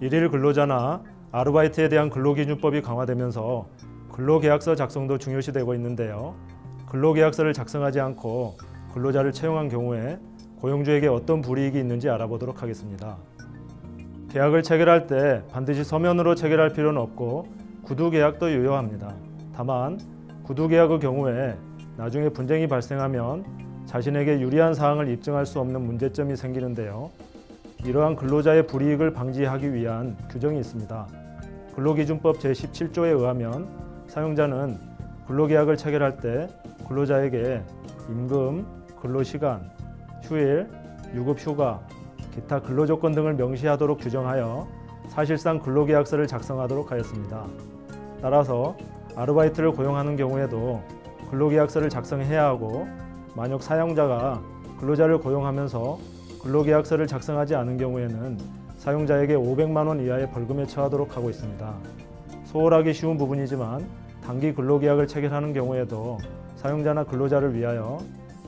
일일 근로자나 아르바이트에 대한 근로기준법이 강화되면서 근로계약서 작성도 중요시되고 있는데요. 근로계약서를 작성하지 않고 근로자를 채용한 경우에 고용주에게 어떤 불이익이 있는지 알아보도록 하겠습니다. 계약을 체결할 때 반드시 서면으로 체결할 필요는 없고 구두 계약도 유효합니다. 다만 구두 계약의 경우에 나중에 분쟁이 발생하면 자신에게 유리한 사항을 입증할 수 없는 문제점이 생기는데요. 이러한 근로자의 불이익을 방지하기 위한 규정이 있습니다. 근로기준법 제17조에 의하면 사용자는 근로계약을 체결할 때 근로자에게 임금, 근로시간, 휴일, 유급휴가, 기타 근로조건 등을 명시하도록 규정하여 사실상 근로계약서를 작성하도록 하였습니다. 따라서 아르바이트를 고용하는 경우에도 근로계약서를 작성해야 하고 만약 사용자가 근로자를 고용하면서 근로계약서를 작성하지 않은 경우에는 사용자에게 500만 원 이하의 벌금에 처하도록 하고 있습니다. 소홀하기 쉬운 부분이지만 단기 근로계약을 체결하는 경우에도 사용자나 근로자를 위하여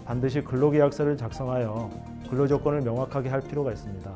반드시 근로계약서를 작성하여 근로조건을 명확하게 할 필요가 있습니다.